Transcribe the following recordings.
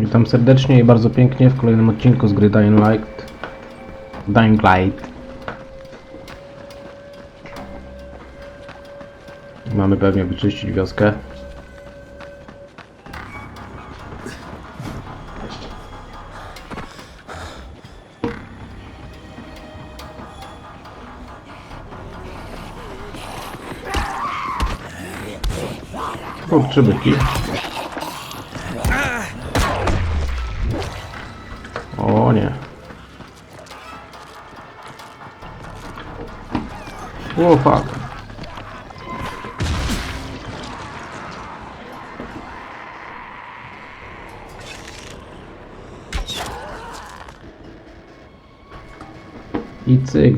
Witam serdecznie i bardzo pięknie w kolejnym odcinku z gry Dying Light. Dying Light. Mamy pewnie wyczyścić wioskę. Kurczy O fuck. I cyk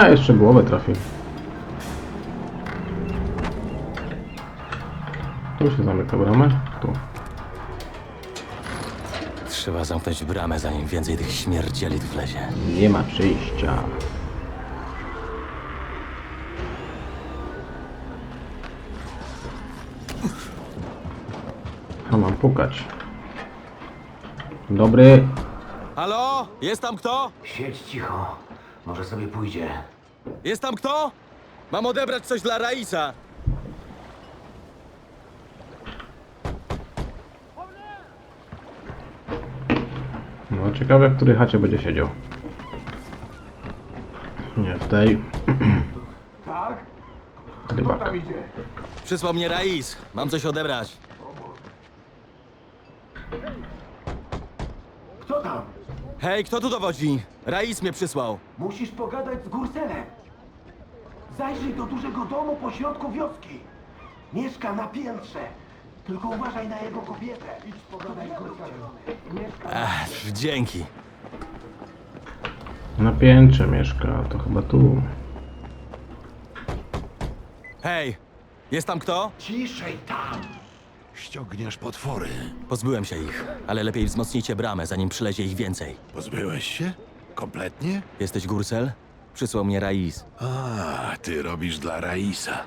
A, jeszcze głowę trafił. Tu się zamyka bramę. Tu. Trzeba zamknąć bramę, zanim więcej tych śmierdzieli tu wlezie. Nie ma przejścia. A mam pukać. Dobry. Halo? Jest tam kto? Siedź cicho. Może sobie pójdzie. Jest tam kto? Mam odebrać coś dla Raisa. No ciekawe, w której chacie będzie siedział. Nie, w tej. Tak? Rybak. Tam idzie. Przysłał mnie Rais. Mam coś odebrać. Kto tam? Hej, kto tu dowodzi? Rais mnie przysłał. Musisz pogadać z Gurselem. Zajrzyj do dużego domu po środku wioski. Mieszka na piętrze. Tylko uważaj na jego kobietę. Idź pogadaj z Gurselem. Mieszka... Ech, dzięki. Na piętrze mieszka, to chyba tu. Hej, jest tam kto? Ciszej tam. Ściągniesz potwory. Pozbyłem się ich, ale lepiej wzmocnijcie bramę, zanim przylezie ich więcej. Pozbyłeś się? Kompletnie? Jesteś Gursel? Przysłał mnie Rais. A, ty robisz dla Raisa.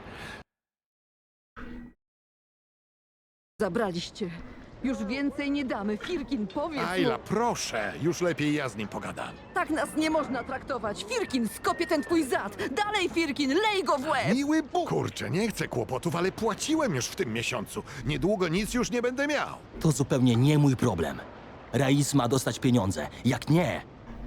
Zabraliście. Już więcej nie damy. Firkin, powiedz Ayla, mu. proszę, już lepiej ja z nim pogadam. Tak nas nie można traktować. Firkin, skopie ten twój zad. Dalej, Firkin, lej go w łeb. Miły Bóg! Kurczę, nie chcę kłopotów, ale płaciłem już w tym miesiącu. Niedługo nic już nie będę miał. To zupełnie nie mój problem. Rais ma dostać pieniądze. Jak nie,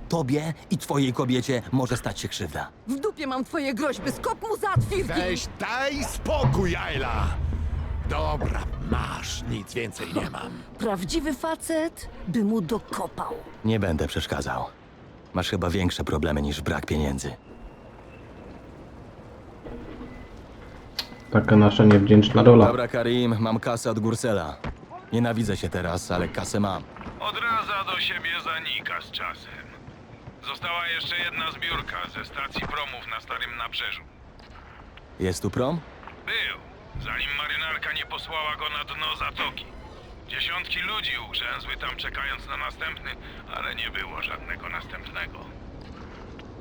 tobie i twojej kobiecie może stać się krzywda. W dupie mam twoje groźby. Skop mu zad, Firkin. Weź, daj spokój, Ayla! Dobra, masz, nic więcej nie mam. Prawdziwy facet by mu dokopał. Nie będę przeszkadzał. Masz chyba większe problemy niż brak pieniędzy. Taka nasza niewdzięczna rola. Dobra, Karim, mam kasę od Gursela. Nienawidzę się teraz, ale kasę mam. Odradza do siebie zanika z czasem. Została jeszcze jedna zbiórka ze stacji promów na Starym Nabrzeżu. Jest tu prom? Był, zanim marynarka nie posłała go na dno zatoki. Dziesiątki ludzi ugrzęzły tam czekając na następny, ale nie było żadnego następnego.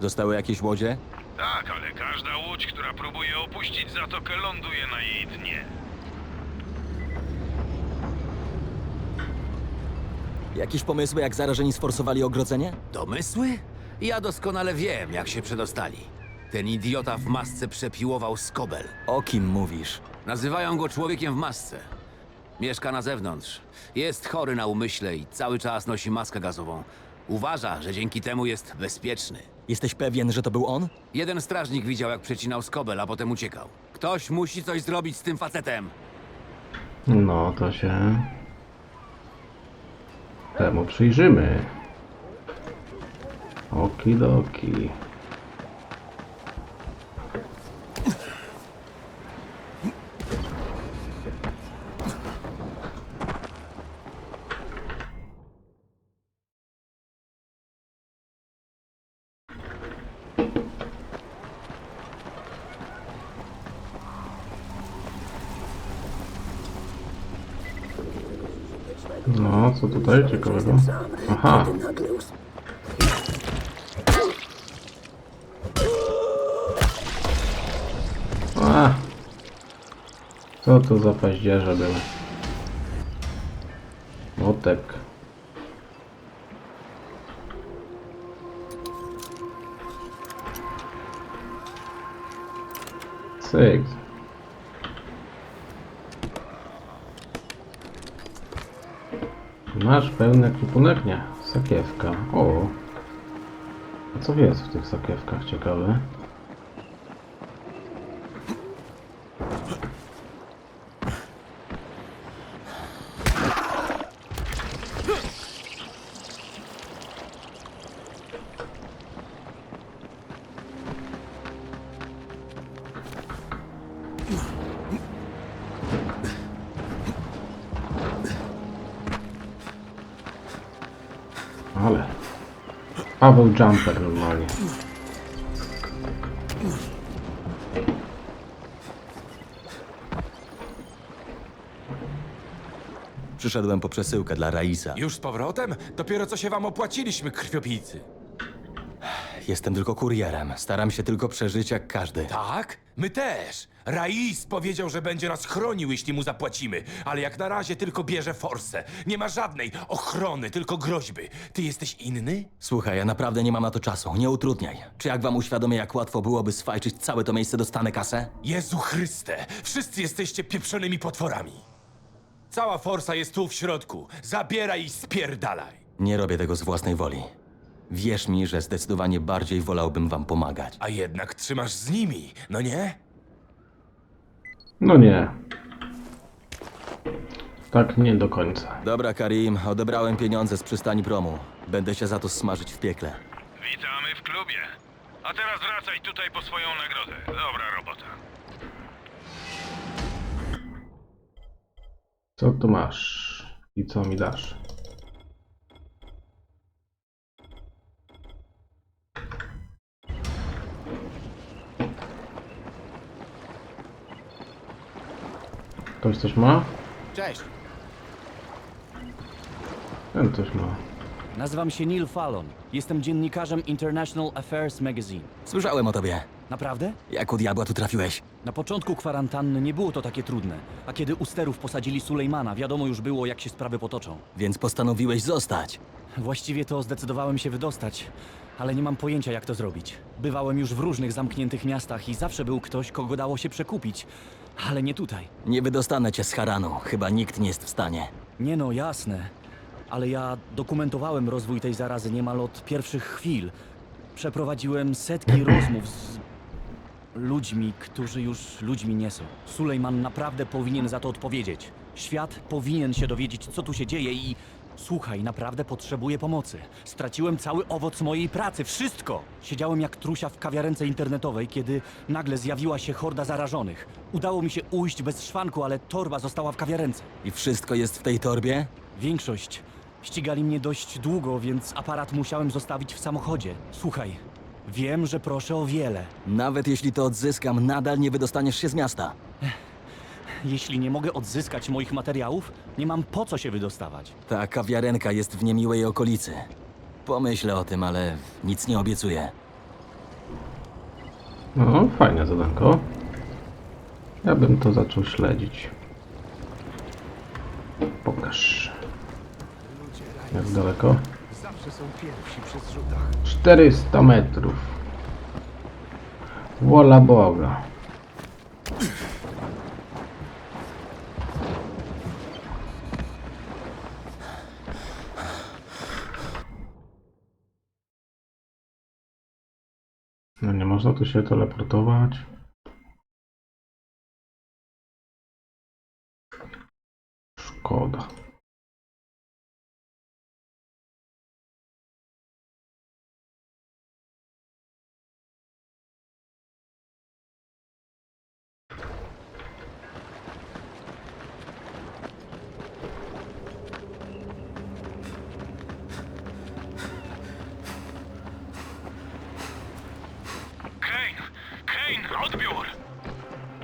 Zostały jakieś łodzie? Tak, ale każda łódź, która próbuje opuścić zatokę, ląduje na jej dnie. Jakieś pomysły, jak zarażeni sforsowali ogrodzenie? Domysły? Ja doskonale wiem, jak się przedostali. Ten idiota w masce przepiłował skobel. O kim mówisz? Nazywają go człowiekiem w masce. Mieszka na zewnątrz. Jest chory na umyśle i cały czas nosi maskę gazową. Uważa, że dzięki temu jest bezpieczny. Jesteś pewien, że to był on? Jeden strażnik widział, jak przecinał skobel, a potem uciekał. Ktoś musi coś zrobić z tym facetem. No to się temu przyjrzymy. Okidoki. Co tutaj ciekawego? Aha. A. Co to za paździerze były? Motek. Cyk. Masz pełny ekwipunek? Nie. Sakiewka. O. A co jest w tych sakiewkach ciekawe? Paweł Jumper normalnie. Przyszedłem po przesyłkę dla Raisa. Już z powrotem? Dopiero co się wam opłaciliśmy, krwiopijcy. Jestem tylko kurierem. Staram się tylko przeżyć jak każdy. Tak? My też. Rais powiedział, że będzie nas chronił, jeśli mu zapłacimy, ale jak na razie tylko bierze forsę. Nie ma żadnej ochrony, tylko groźby. Ty jesteś inny? Słuchaj, ja naprawdę nie mam na to czasu. Nie utrudniaj. Czy jak wam uświadomię, jak łatwo byłoby sfajczyć całe to miejsce, dostanę kasę? Jezu Chryste, wszyscy jesteście pieprzonymi potworami. Cała forsa jest tu w środku. Zabieraj i spierdalaj. Nie robię tego z własnej woli. Wierz mi, że zdecydowanie bardziej wolałbym wam pomagać. A jednak trzymasz z nimi, no nie? No nie. Tak nie do końca. Dobra, Karim, odebrałem pieniądze z przystani promu. Będę się za to smażyć w piekle. Witamy w klubie. A teraz wracaj tutaj po swoją nagrodę. Dobra robota. Co tu masz? I co mi dasz? Ktoś coś ma? Cześć, Ten coś ma. nazywam się Neil Fallon. Jestem dziennikarzem International Affairs Magazine. Słyszałem o tobie. Naprawdę? Jak u diabła tu trafiłeś? Na początku kwarantanny nie było to takie trudne, a kiedy u sterów posadzili Sulejmana, wiadomo już było, jak się sprawy potoczą. Więc postanowiłeś zostać. Właściwie to zdecydowałem się wydostać, ale nie mam pojęcia, jak to zrobić. Bywałem już w różnych zamkniętych miastach i zawsze był ktoś, kogo dało się przekupić, ale nie tutaj. Nie wydostanę cię z Haranu. Chyba nikt nie jest w stanie. Nie no, jasne. Ale ja dokumentowałem rozwój tej zarazy niemal od pierwszych chwil. Przeprowadziłem setki rozmów z ludźmi, którzy już ludźmi nie są. Sulejman naprawdę powinien za to odpowiedzieć. Świat powinien się dowiedzieć, co tu się dzieje i... Słuchaj, naprawdę potrzebuję pomocy. Straciłem cały owoc mojej pracy, wszystko! Siedziałem jak trusia w kawiarence internetowej, kiedy nagle zjawiła się horda zarażonych. Udało mi się ujść bez szwanku, ale torba została w kawiarence. I wszystko jest w tej torbie? Większość. Ścigali mnie dość długo, więc aparat musiałem zostawić w samochodzie. Słuchaj, wiem, że proszę o wiele. Nawet jeśli to odzyskam, nadal nie wydostaniesz się z miasta. Jeśli nie mogę odzyskać moich materiałów, nie mam po co się wydostawać. Ta kawiarenka jest w niemiłej okolicy. Pomyślę o tym, ale nic nie obiecuję. No, fajne zadanko. Ja bym to zaczął śledzić. Pokaż. Jak daleko? Zawsze są pierwsi przy zrzutach. 400 metrów. Wola Boga. Tu się teleportować. Szkoda.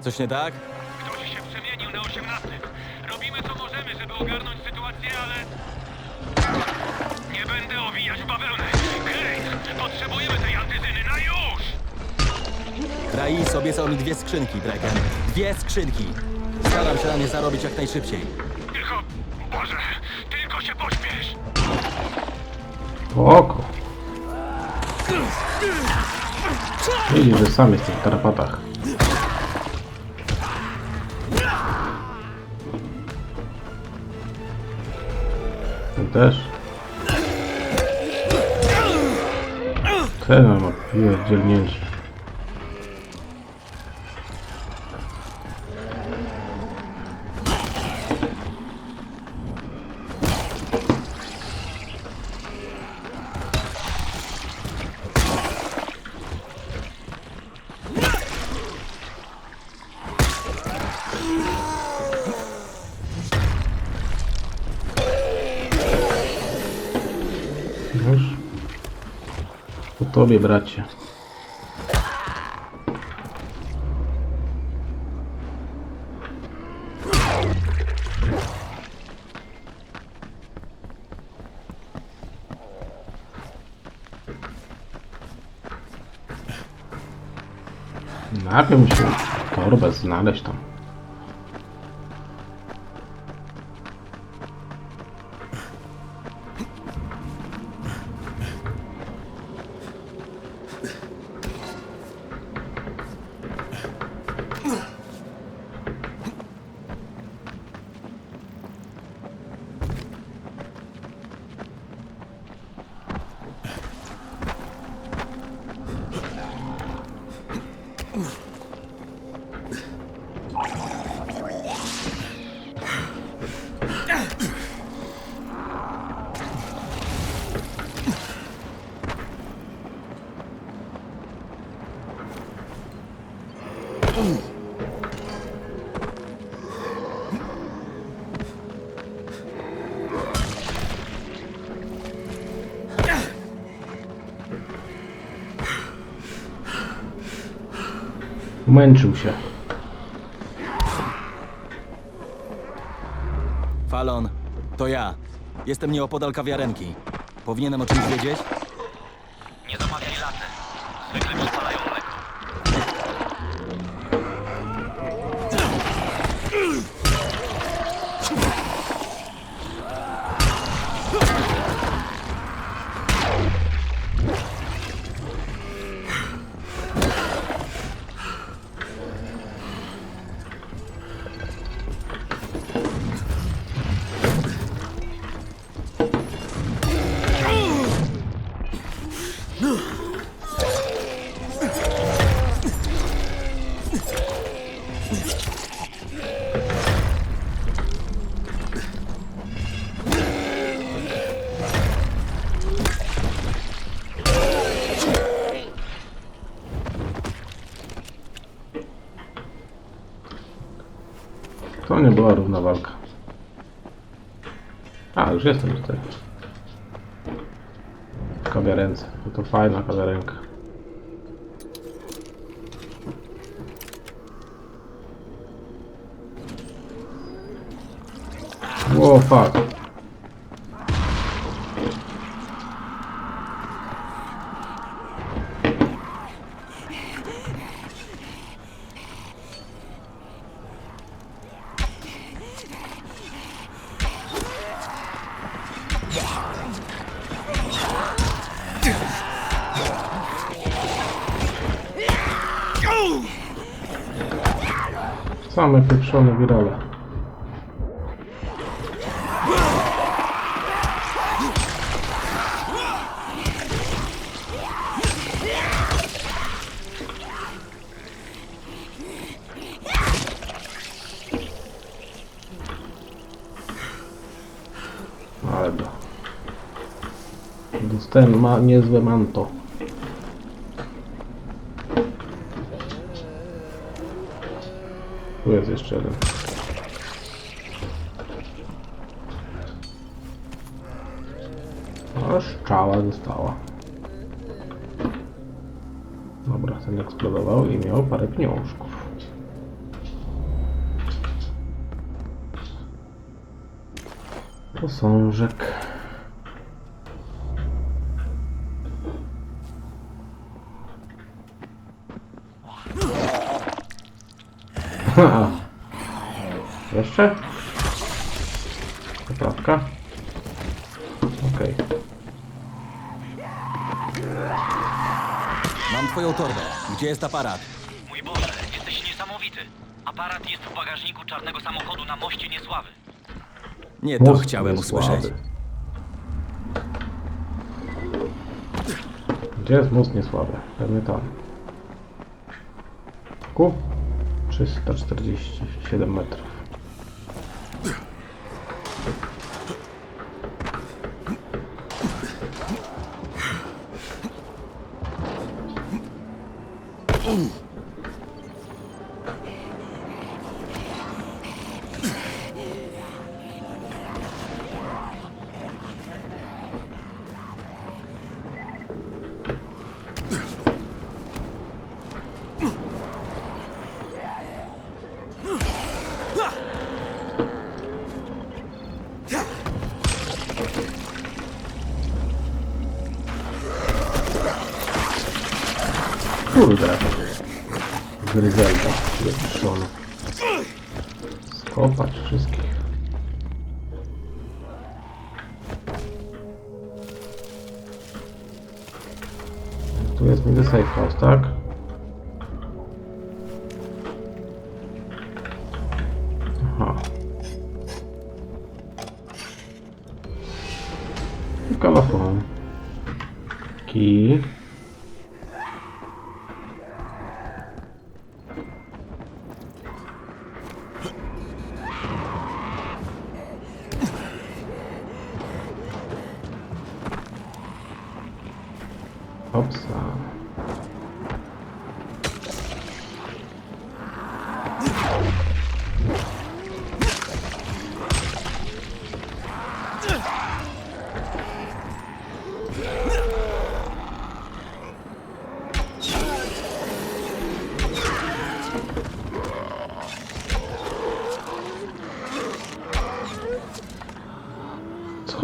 Coś nie tak? Ktoś się przemienił na 18. Robimy co możemy, żeby ogarnąć sytuację, ale... Nie będę owijać w bawełnę. Kane, potrzebujemy tej antyzyny na już! Rais obiecał mi dwie skrzynki, Brecken. Dwie skrzynki. Staram się na nie zarobić jak najszybciej. Tylko... Boże, tylko się pośpiesz! Oko. Widzisz, że sam jest w tych tarapatach. Też. Ten ma pierdzielnięcie. Już. Po tobie, bracie. Najpierw musimy torbę znaleźć tam. Męczył się. Falon, to ja. Jestem nieopodal kawiarenki. Powinienem o czymś wiedzieć? Nie zamawiaj latte. Zwykle przypalają To nie była równa walka. A, już jestem tutaj. W kawiarence. No to fajna kawiarenka. O, fuck. Same pieprzone wirale. Dostałem ma niezłe manto. Jeden. No, szczała została. Dobra, ten eksplodował i miał parę pieniążków. Posążek. Ha. Jeszcze? Poprawka? Okej. Mam twoją torbę. Gdzie jest aparat? Mój Boże, jesteś niesamowity. Aparat jest w bagażniku czarnego samochodu na moście Niesławy. Nie to Mózg chciałem jest usłyszeć. słaby. Gdzie jest mózg niesłaby? Pewnie tam. Ku? 347 metrów. Skopać wszystkich. Tu jest niby safe house, tak?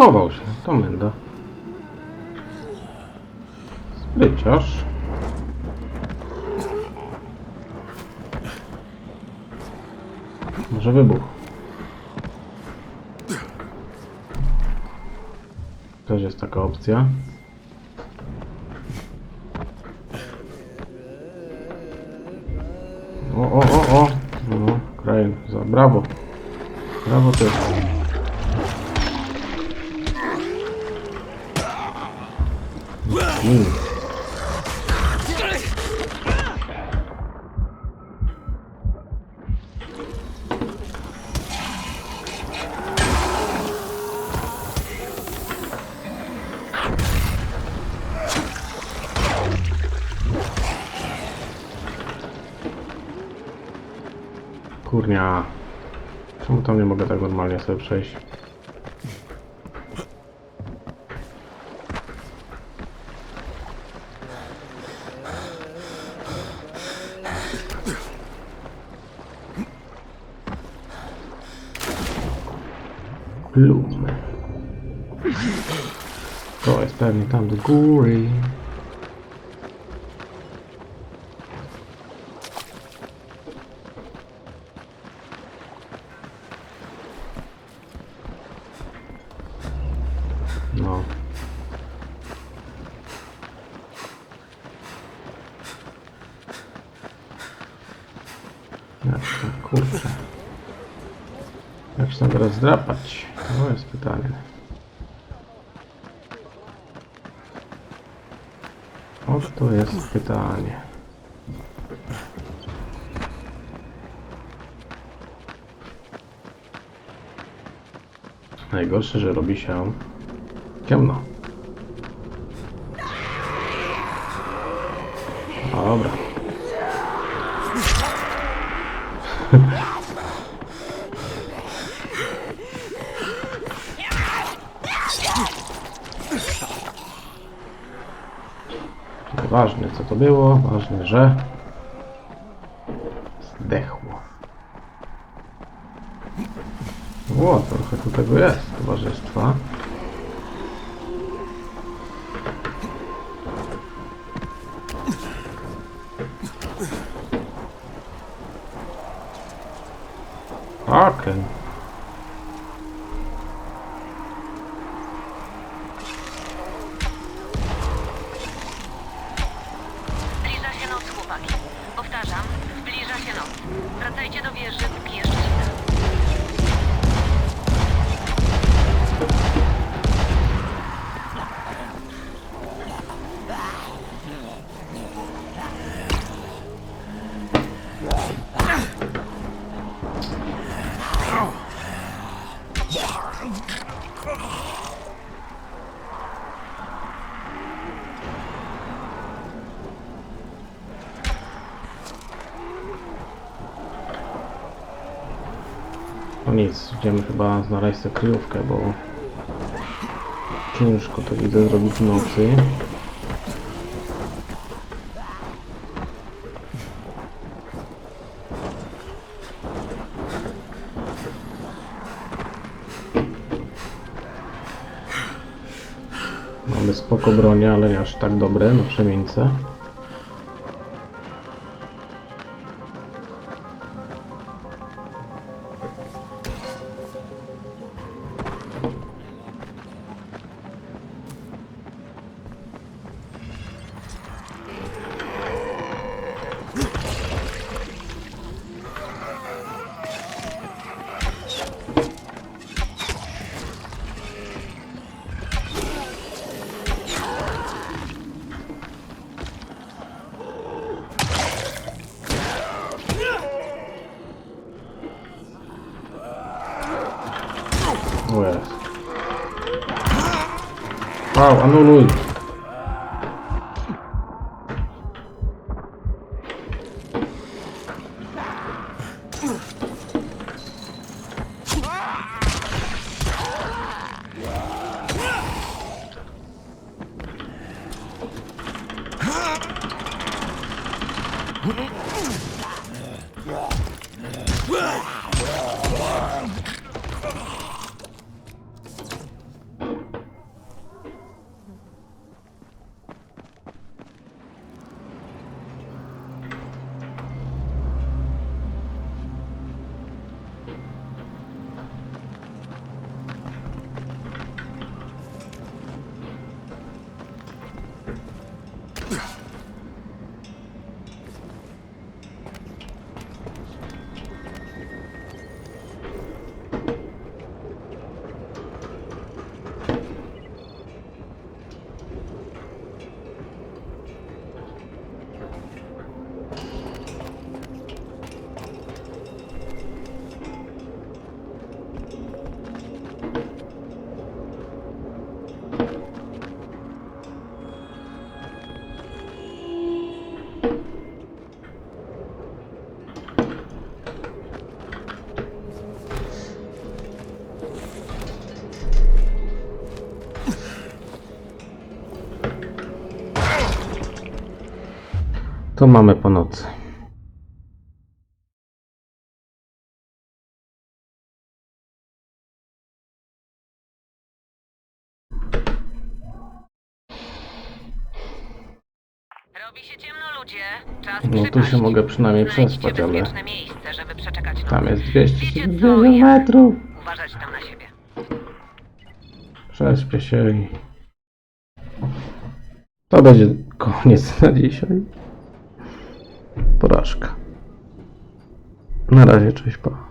Schował się, to menda. Spryciarz. Może wybuch. Też jest taka opcja. Mm. Kurnia. Czemu tam nie mogę tak normalnie sobie przejść? Bloom. To jest pewnie tam do góry. No. Jak to, kurczę. Jak się tam teraz zdrapać? gorsze, że robi się ciemno. Dobra. Ważne co to było, ważne, że... Powtarzam, zbliża się noc. Wracajcie do wieży, póki jeszcze chyba znaleźć sobie kryjówkę, bo ciężko to widzę zrobić w nocy. Mamy spoko bronie, ale nie aż tak dobre na przemieńce. Wow, anuluj. To mamy po nocy. Robi się ciemno, ludzie. Czas No tu się mogę przynajmniej przespać, ale bezpieczne miejsce, żeby przeczekać noc. tam jest Wiecie 270 co, ja- metrów. Uważać tam na siebie. Prześpię się i... To będzie koniec na dzisiaj. Porażka. Na razie, cześć pa.